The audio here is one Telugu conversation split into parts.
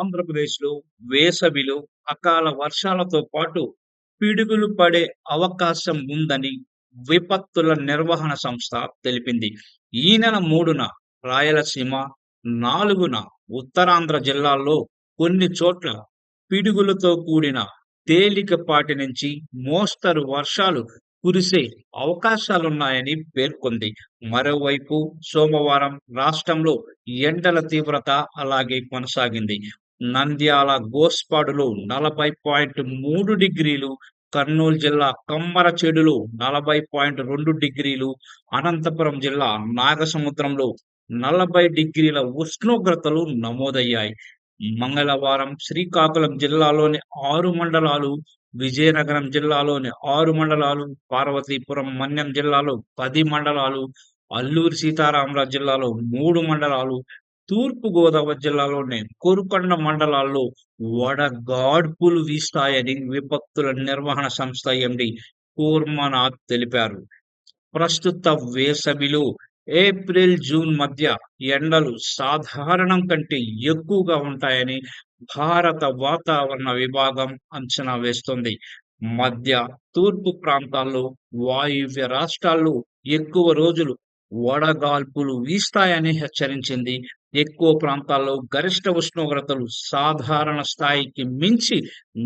ఆంధ్రప్రదేశ్‌లో వేసవిలో అకాల వర్షాలతో పాటు పిడుగులు పడే అవకాశం ఉందని విపత్తుల నిర్వహణ సంస్థ తెలిపింది. ఈ నెల మూడున రాయలసీమ, నాలుగున ఉత్తరాంధ్ర జిల్లాల్లో కొన్ని చోట్ల పిడుగులతో కూడిన తేలికపాటి నుంచి మోస్తరు వర్షాలు కురిసే అవకాశాలున్నాయని పేర్కొంది. మరోవైపు సోమవారం రాష్ట్రంలో ఎండల తీవ్రత అలాగే కొనసాగింది. నంద్యాల గోస్పాడులో 40.3 డిగ్రీలు, కర్నూలు జిల్లా కమ్మరచేడులో నలభై పాయింట్ రెండు డిగ్రీలు, అనంతపురం జిల్లా నాగసముద్రంలో 40 డిగ్రీల ఉష్ణోగ్రతలు నమోదయ్యాయి. మంగళవారం శ్రీకాకుళం జిల్లాలోని ఆరు మండలాలు, విజయనగరం జిల్లాలోని ఆరు మండలాలు, పార్వతీపురం మన్యం జిల్లాలో పది మండలాలు, అల్లూరి సీతారామరాజు జిల్లాలో మూడు మండలాలు, తూర్పు గోదావరి జిల్లాలోని కోరుకొండ మండలాల్లో వడగాడ్పులు వీస్తాయని విపత్తుల నిర్వహణ సంస్థ ఎండీ కూర్మనాథ్ తెలిపారు. ప్రస్తుత వేసవిలో ఏప్రిల్, జూన్ మధ్య ఎండలు సాధారణం కంటే ఎక్కువగా ఉంటాయని భారత వాతావరణ విభాగం అంచనా వేస్తుంది మధ్య, తూర్పు ప్రాంతాల్లో, వాయువ్య రాష్ట్రాల్లో ఎక్కువ రోజులు వడగాల్పులు వీస్తాయని హెచ్చరించింది. ఎక్కువ ప్రాంతాల్లో గరిష్ట ఉష్ణోగ్రతలు సాధారణ స్థాయికి మించి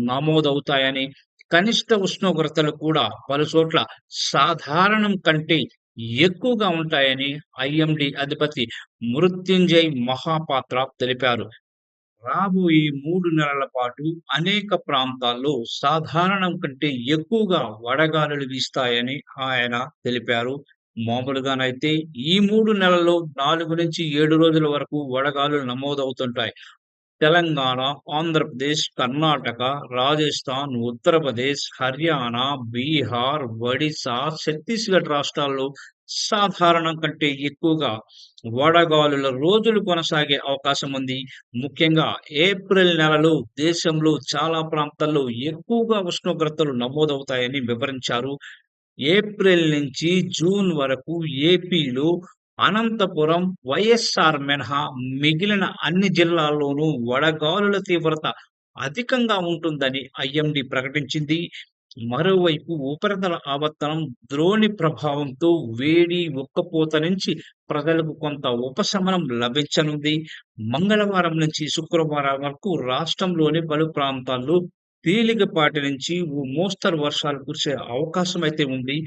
నమోదవుతాయని, కనిష్ట ఉష్ణోగ్రతలు కూడా పలు చోట్ల సాధారణం కంటే ఎక్కువగా ఉంటాయని ఐఎండి అధిపతి మృత్యుంజయ్ మహాపాత్ర తెలిపారు. రాబోయే మూడు నెలల పాటు అనేక ప్రాంతాల్లో సాధారణం కంటే ఎక్కువగా వడగాలులు వీస్తాయని ఆయన తెలిపారు. మామూలుగానైతే ఈ మూడు నెలల్లో నాలుగు నుంచి ఏడు రోజుల వరకు వడగాలులు నమోదవుతుంటాయి. తెలంగాణ, ఆంధ్రప్రదేశ్, కర్ణాటక, రాజస్థాన్, ఉత్తరప్రదేశ్, హర్యానా, బీహార్, ఒడిశా, ఛత్తీస్‌గఢ్ రాష్ట్రాల్లో సాధారణం కంటే ఎక్కువగా వడగాలుల రోజులు కొనసాగే అవకాశం ఉంది. ముఖ్యంగా ఏప్రిల్ నెలలో దేశంలో చాలా ప్రాంతాల్లో ఎక్కువగా ఉష్ణోగ్రతలు నమోదవుతాయని వివరించారు. ఏప్రిల్ నుంచి జూన్ వరకు ఏపీలో అనంతపురం, వైఎస్ఆర్ మినహా మిగిలిన అన్ని జిల్లాల్లోనూ వడగాలుల తీవ్రత అధికంగా ఉంటుందని ఐఎండి ప్రకటించింది. మరోవైపు ఉపరితల ఆవర్తనం ద్రోణి ప్రభావంతో వేడి, ఉక్కపోత నుంచి ప్రజలకు కొంత ఉపశమనం లభించనుంది. మంగళవారం నుంచి శుక్రవారం వరకు రాష్ట్రంలోని పలు ప్రాంతాల్లో తేలికపాటి నుంచి ఓ మోస్తరు వర్షాలు కురిసే అవకాశమైతే ఉంది.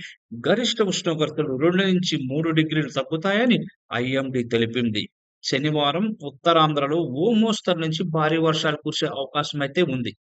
గరిష్ట ఉష్ణోగ్రతలు రెండు నుంచి మూడు డిగ్రీలు తగ్గుతాయని ఐఎండీ తెలిపింది. శనివారం ఉత్తరాంధ్రలో ఓ మోస్తరు నుంచి భారీ వర్షాలు కురిసే అవకాశమైతే ఉంది.